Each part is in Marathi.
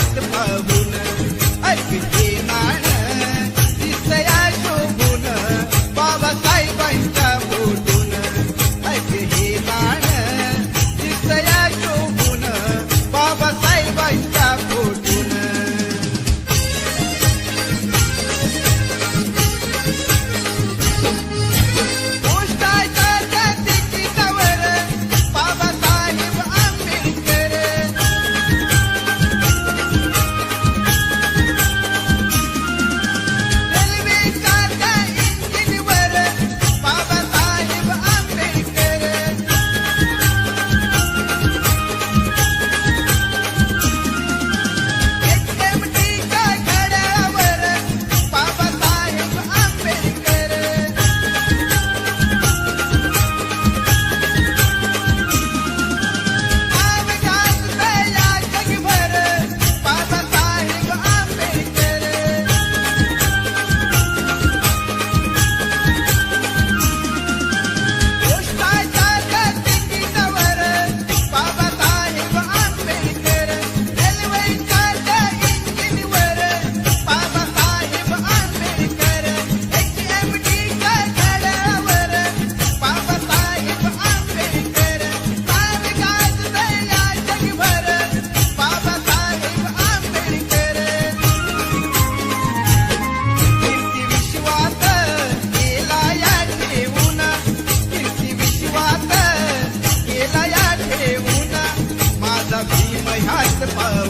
ask the I could give. the fire.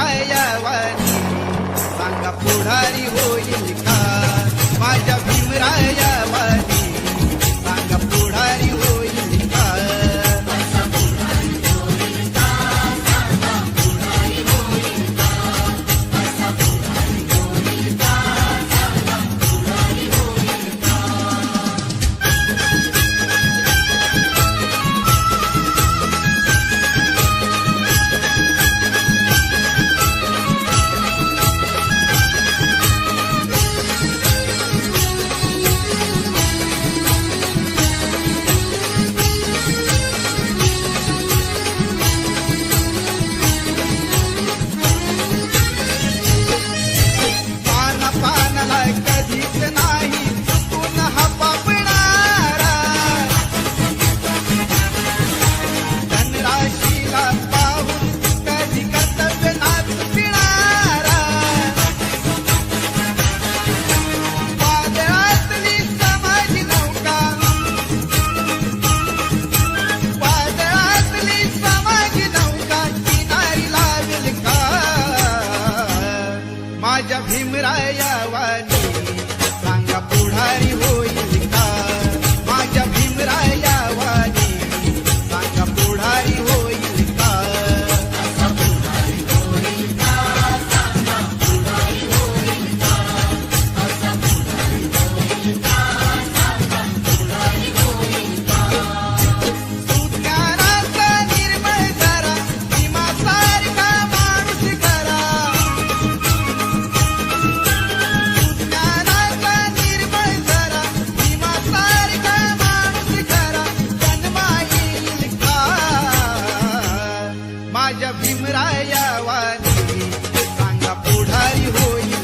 काय सांगा पुढारी होईल का? माझ्या भीमराया वाली सांगा पुढारी होई.